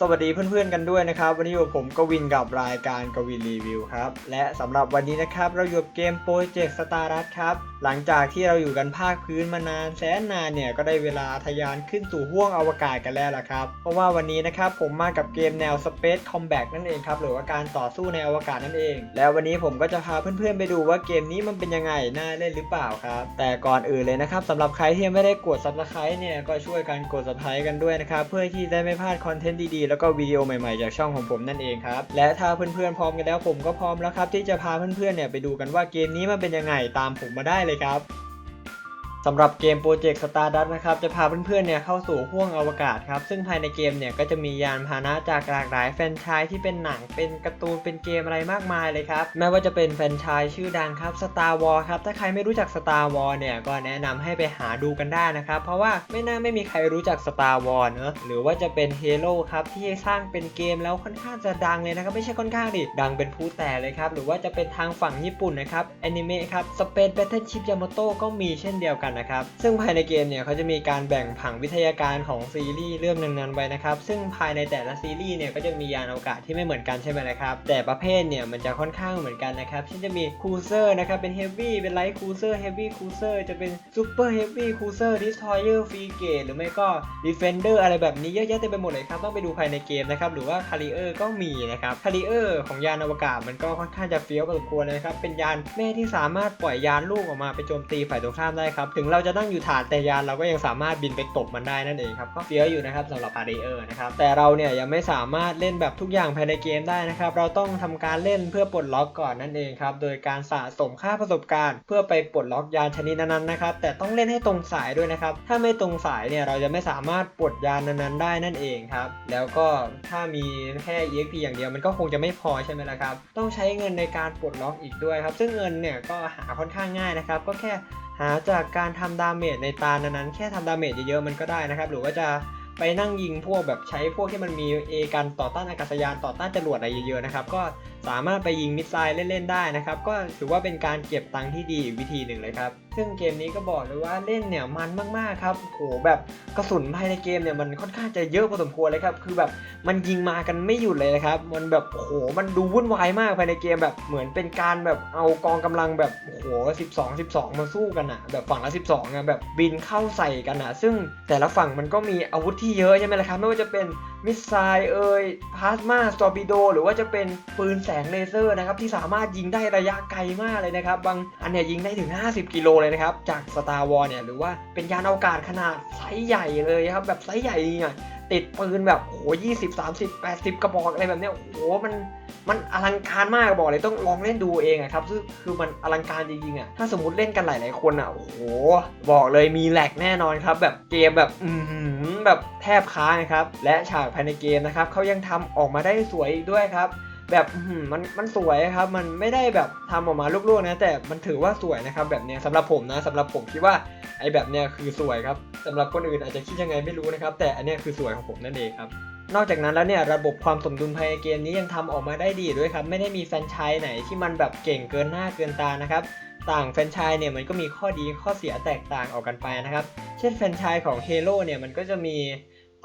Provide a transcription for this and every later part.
สวัสดีเพื่อนๆกันด้วยนะครับ วันนี้อยู่กับผมกวินกับรายการกวินรีวิวครับ และสำหรับวันนี้นะครับเราอยู่กับเกมโปรเจกต์สตาร์รัครับ หลังจากที่เราอยู่กันภาคพื้นมานานแสนนานเนี่ย ก็ได้เวลาทะยานขึ้นสู่ห้วงอวกาศกันแล้วล่ะครับ เพราะว่าวันนี้นะครับผมมากับเกมแนว Space Combat นั่นเองครับ หรือว่าการต่อสู้ในอวกาศนั่นเอง แล้ววันนี้ผมก็จะพาเพื่อนๆไปดูว่าเกมนี้มันเป็นยังไงน่าเล่นหรือเปล่าครับ แต่ก่อนอื่นเลยนะครับสำหรับใครที่ยังไม่ได้กด subscribe เนี่ยก็ช่วยกันกด subscribe กันด้วยนะครับเพื่อที่จะไม่พลาดคอนเทนต์ดีแล้วก็วิดีโอใหม่ๆจากช่องของผมนั่นเองครับ และถ้าเพื่อนๆพร้อมกันแล้วผมก็พร้อมแล้วครับที่จะพาเพื่อนๆเนี่ยไปดูกันว่าเกมนี้มันเป็นยังไงตามผมมาได้เลยครับ สำหรับเกมโปรเจกต์สตาร์ดัตนะครับจะพาเพื่อนๆเนี่ยเข้าสู่ห้วงอวกาศครับ ซึ่งภายในเกมเนี่ยก็จะมียานพาหนะจากหลากหลายแฟนชส์ที่เป็นหนังเป็นการ์ตูนเป็นเกมอะไรมากมายเลยครับแม้ว่าจะเป็นแฟนชส์ชื่อดังครับ Star War ครับถ้าใครไม่รู้จัก Star War เนี่ยก็แนะนำให้ไปหาดูกันได้นะครับ เพราะว่าไม่น่าไม่มีใครรู้จัก Star War เนอะหรือว่าจะเป็น Halo ครับที่สร้างเป็นเกมแล้วค่อนข้างจะดังเลยนะครับไม่ใช่ค่อนข้างดิดังเป็นผู้แต่เลยครับหรือว่าจะเป็นทางฝั่งญี่ปุ่นนะครับแอนิเมะครับ Space Battleship Yamato ก็มีเช่นเดียวกันนะครับ ซึ่งภายในเกมเนี่ยเขาจะมีการแบ่งผังวิทยาการของซีรีส์เรื่องนั้นๆไว้นะครับ ซึ่งภายในแต่ละซีรีส์เนี่ยก็จะมียานอวกาศที่ไม่เหมือนกันใช่ไหมนะครับ แต่ประเภทเนี่ยมันจะค่อนข้างเหมือนกันนะครับ เช่นจะมีครูเซอร์นะครับ เป็นเฮฟวี่ เป็นไลท์ครูเซอร์ เฮฟวี่ครูเซอร์ จะเป็นซูเปอร์เฮฟวี่ครูเซอร์ ดิสทอยเออร์ฟรีเกตหรือไม่ก็ดีเฟนเดอร์อะไรแบบนี้เยอะแยะเต็มไปหมดเลยครับ ต้องไปดูภายในเกมนะครับ หรือว่าคาริเออร์ก็มีนะครับ คาริเออร์ของยานอวกาศมันก็ค่อนข้างจะเฟี้ยวพอสมควรเลยนะครับ เป็นยานแม่ที่สามารถปล่อยยานลูกออกมาไปโจมตีฝ่ายตรงข้ามได้ครับถึงเราจะนั่งอยู่ฐานแต่ยานเราก็ยังสามารถบินไปตบมันได้นั่นเองครับก็เฟี้ยวอยู่นะครับสำหรับคาริเออร์นะครับแต่เราเนี่ยยังไม่สามารถเล่นแบบทุกอย่างภายในเกมได้นะครับเราต้องทำการเล่นเพื่อปลดล็อกก่อนนั่นเองครับโดยการสะสมค่าประสบการณ์ เพื่อไปปลดล็อกยานชนิดนั้นๆนะครับแต่ต้องเล่นให้ตรงสายด้วยนะครับถ้าไม่ตรงสายเนี่ยเราจะไม่สามารถปลดยานนั้นๆได้นั่นเองครับแล้วก็ถ้ามีแค่ EXP อย่างเดียวมันก็คงจะไม่พอใช่ไหมล่ะครับต้องใช้เงินในการปลดล็อกอีกด้วยครับ ซึ่งเงินเนี่ยก็หาค่อนข้างง่ายนะครับก็แค่ หาจากการทำดาเมจในตานั้นๆแค่ทำดาเมจเยอะๆมันก็ได้นะครับ หรือว่าจะไปนั่งยิงพวกแบบใช้พวกที่มันมีเอกันต่อต้านอากาศยานต่อต้านจรวดอะไรเยอะๆนะครับ ก็ สามารถไปยิงมิสไซล์เล่นๆได้นะครับ ก็ถือว่าเป็นการเก็บตังค์ที่ดีวิธีหนึ่งเลยครับ ซึ่งเกมนี้ก็บอกเลยว่าเล่นเนี่ยมันมากๆครับโหแบบกระสุนภายในเกมเนี่ยมันค่อนข้างจะเยอะพอสมควรเลยครับ คือแบบมันยิงมากันไม่หยุดเลยนะครับ มันแบบโหมันดูวุ่นวายมากภายในเกมแบบเหมือนเป็นการแบบเอากองกำลังแบบโห12 12 มาสู้กันอะแบบฝั่งละ 12อะแบบบินเข้าใส่กันอะซึ่งแต่ละฝั่งมันก็มีอาวุธที่เยอะใช่ไหมล่ะครับไม่ว่าจะเป็น มิสไซล์เอ่ยพลาสมาสตอร์ปิโด หรือว่าจะเป็นปืนแสงเลเซอร์นะครับที่สามารถยิงได้ระยะไกลมากเลยนะครับ บางอันเนี่ยยิงได้ถึง 50 กิโลเลยนะครับ จาก Star Wars เนี่ยหรือว่าเป็นยานอวกาศขนาดไซส์ใหญ่เลยครับแบบไซส์ใหญ่เนี่ยติดปืนแบบโอ้โห20 30 80กระบอกอะไรแบบเนี้ยโอ้โหมัน มันอลังการมากบอกเลยต้องลองเล่นดูเองอะครับซึ่งคือมันอลังการจริงๆอะถ้าสมมติเล่นกันหลายๆคนอะโอ้โหบอกเลยมีแหลกแน่นอนครับแบบเกมแบบอืแบบแทบค้างนะครับและฉากภายในเกมนะครับเขายังทำออกมาได้สวยอีกด้วยครับ แบบมันมันสวยครับ มันไม่ได้แบบทำออกมาลุกๆนะ แต่มันถือว่าสวยนะครับแบบเนี้ยสำหรับผมนะสำหรับผมคิดว่าไอ้แบบเนี้ยคือสวยครับสำหรับคนอื่นอาจจะคิดยังไงไม่รู้นะครับ แต่อันเนี้ยคือสวยของผมนั่นเองครับนอกจากนั้นแล้วเนี่ยระบบความสมดุลภายในเกมนี้ยังทำออกมาได้ดีด้วยครับไม่ได้มีแฟนชส์ไหนที่มันแบบเก่งเกินหน้าเกินตานะครับต่างแฟนชส์เนี่ยมันก็มีข้อดีข้อเสียแตกต่างออกกันไปนะครับ เช่นแฟนชส์ของ Halo เนี่ยมันก็จะมี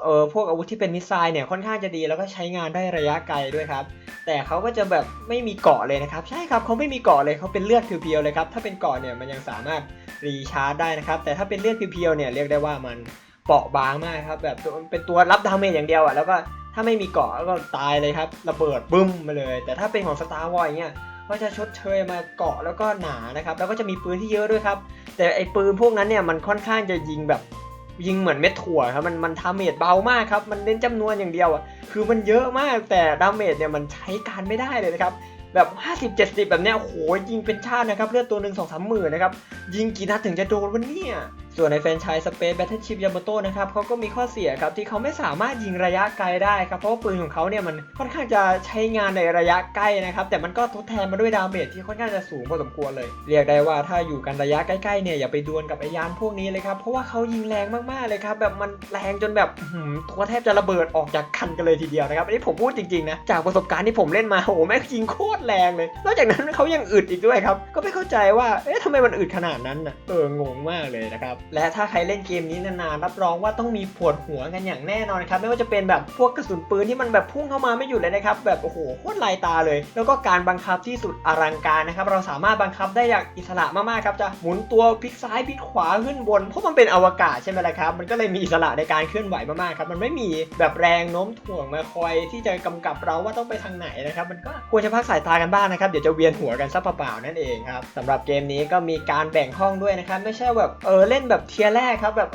เออพวกอาวุธที่เป็นมิสไซล์เนี่ยค่อนข้างจะดีแล้วก็ใช้งานได้ระยะไกลด้วยครับ แต่เขาก็จะแบบไม่มีเกาะเลยนะครับ ใช่ครับเขาไม่มีเกาะเลยเขาเป็นเลือดเพียวๆเลยครับถ้าเป็นเกาะเนี่ยมันยังสามารถรีชาร์จได้นะครับ แต่ถ้าเป็นเลือดเพียวๆเนี่ยเรียกได้ว่ามันเปราะบางมากครับแบบตัวเป็นตัวรับดาเมจอย่างเดียวอะแล้วก็ถ้าไม่มีเกาะก็ตายเลยครับระเบิดบึ้มมาเลย แต่ถ้าเป็นของ Star Wars อยเงี้ยก็จะชดเชยมาเกาะแล้วก็หนานะครับแล้วก็จะมีปืนที่เยอะด้วยครับแต่ไอ้ปืนพวกนั้นเนี่ยมันค่อนข้างจะยิงแบบ ยิงเหมือนเม็ดถั่วครับมันมันทาเมจเบามากครับ มันเน้นจำนวนอย่างเดียวอะคือมันเยอะมากแต่ดาเมจเนี่ยมันใช้การไม่ได้เลยนะครับแบบ 50 70 แบบเนี้ยโอ้โหยิงเป็นชาตินะครับเลือดตัวหนึ่งสองสามหมื่นนะครับยิงกี่นัดถึงจะโดนวันนี้ ส่วนในแฟนชส์ Space Battleship Yamato นะครับเขาก็มีข้อเสียครับที่เขาไม่สามารถยิงระยะไกลได้ครับเพราะว่าปืนของเขาเนี่ยมันค่อนข้างจะใช้งานในระยะใกล้นะครับแต่มันก็ทดแทนมาด้วยดาเมจที่ค่อนข้างจะสูงพอสมควรเลย เรียกได้ว่าถ้าอยู่กันระยะใกล้ๆเนี่ยอย่าไปดวลกับไอยานพวกนี้เลยครับเพราะว่าเขายิงแรงมากๆเลยครับแบบมันแรงจนแบบตัวแทบจะระเบิดออกจากกันกันเลยทีเดียวนะครับอันนี้ผมพูดจริงๆนะจากประสบการณ์ที่ผมเล่นมาโอ้โหแม่งยิงโคตรแรงเลย นอกจากนั้นเขายังอึดอีกด้วยครับก็ไม่เข้าใจว่าเอ๊ะทำไมมันอึดขนาดนั้นนะเอองงมากเลยนะครับและถ้าใครเล่นเกมนี้นานๆรับรองว่าต้องมีปวดหัวกันอย่างแน่นอนครับไม่ว่าจะเป็นแบบพวกกระสุนปืนที่มันแบบพุ่งเข้ามาไม่หยุดเลยนะครับแบบโอ้โหโคตรลายตาเลย แล้วก็การบังคับที่สุดอลังการนะครับเราสามารถบังคับได้อย่างอิสระมากๆครับจะหมุนตัวพลิกซ้ายพลิกขวาขึ้นบนเพราะมันเป็นอวกาศใช่ไหมล่ะครับมันก็เลยมีอิสระในการเคลื่อนไหวมากๆครับมันไม่มีแบบแรงโน้มถ่วงมาคอยที่จะกำกับเราว่าต้องไปทางไหนนะครับมันก็ควรจะพักสายตากันบ้างนะครับเดี๋ยวจะเวียนหัวกันซะเปล่าๆนั่นเองครับสำหรับเกมนี้ก็มีการแบ่งห้องด้วยนะครับไม่ใช่แบบเออเล่นแบบเทียร์แรกครับ แบบ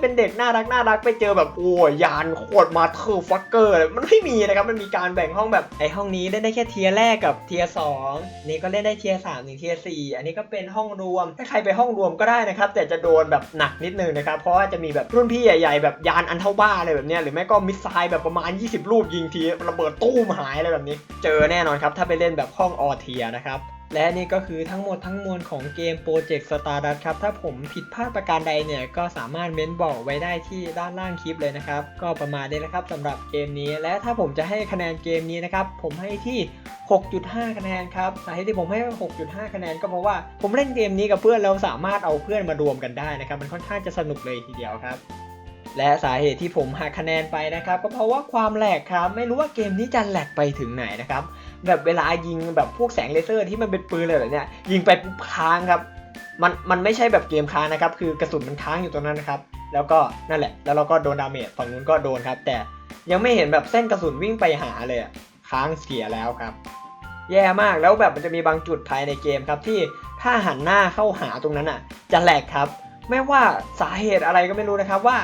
เป็นเด็กน่ารักน่ารักไปเจอแบบโอ้ยยานโคตรมาเธอฟักเกอร์มันไม่มีนะครับมันมีการแบ่งห้องแบบไอห้องนี้เล่นได้แค่เทียร์แรกกับเทียร์สองนี่ก็เล่นได้เทียร์สามถึงเทียร์สี่อันนี้ก็เป็นห้องรวมถ้าใครไปห้องรวมก็ได้นะครับ แต่จะโดนแบบหนักนิดนึงนะครับเพราะว่าจะมีแบบรุ่นพี่ใหญ่ๆแบบยานอันเท่าบ้าอะไรแบบนี้หรือไม่ก็มิสไซล์แบบประมาณ 20 ลูกยิงทีระเบิดตู้มหายอะไรแบบนี้ เจอแน่นอนครับถ้าไปเล่นแบบห้องออเทียนะครับ และนี่ก็คือทั้งหมดทั้งมวลของเกม Project Stardust ครับ ถ้าผมผิดพลาดประการใดเนี่ย ก็สามารถเม้นบอกไว้ได้ที่ด้านล่างคลิปเลยนะครับ ก็ประมาณนี้นะครับสำหรับเกมนี้ และถ้าผมจะให้คะแนนเกมนี้นะครับ ผมให้ที่ 6.5 คะแนนครับสาเหตุที่ผมให้ 6.5 คะแนนก็เพราะว่าผมเล่นเกมนี้กับเพื่อนแล้วสามารถเอาเพื่อนมารวมกันได้นะครับ มันค่อนข้างจะสนุกเลยทีเดียวครับ และสาเหตุที่ผมหักคะแนนไปนะครับ ก็เพราะว่าความแหลกครับ ไม่รู้ว่าเกมนี้จะแหลกไปถึงไหนนะครับ แบบเวลายิงแบบพวกแสงเลเซอร์ที่มันเป็นปืนเลยแบบเนี้ยยิงไปปุ๊บค้างครับมันมันไม่ใช่แบบเกมค้างนะครับ คือกระสุนมันค้างอยู่ตรงนั้นนะครับ แล้วก็นั่นแหละ แล้วเราก็โดนดาเมจฝั่งนู้นก็โดนครับ แต่ยังไม่เห็นแบบเส้นกระสุนวิ่งไปหาเลยอะค้างเสียแล้วครับ แย่มากแล้วแบบมันจะมีบางจุดภายในเกมครับที่ถ้าหันหน้าเข้าหาตรงนั้นอะ จะแหลกครับ ไม่ว่าสาเหตุอะไรก็ไม่รู้นะครับว่า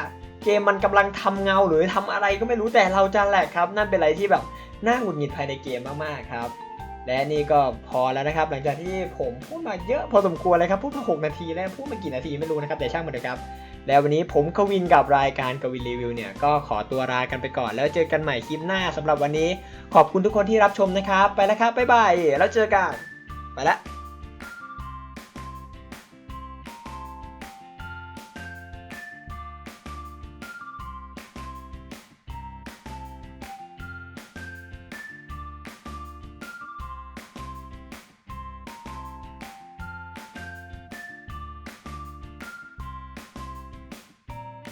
เกมมันกำลังทำเงาหรือทำอะไรก็ไม่รู้แต่เราจะแหลกครับ นั่นเป็นอะไรที่แบบน่าหงุดหงิดภายในเกมมากๆครับ และนี่ก็พอแล้วนะครับ หลังจากที่ผมพูดมาเยอะพอสมควรเลยครับพูดมา6นาทีแล้วพูดมากี่นาทีไม่รู้นะครับแต่ช่างมันเถอะครับ แล้ววันนี้ผมกวินกับรายการกวินรีวิวเนี่ยก็ขอตัวลากันไปก่อน แล้วเจอกันใหม่คลิปหน้าสำหรับวันนี้ ขอบคุณทุกคนที่รับชมนะครับ ไปแล้วครับบ๊ายบายแล้วเจอกันไปละ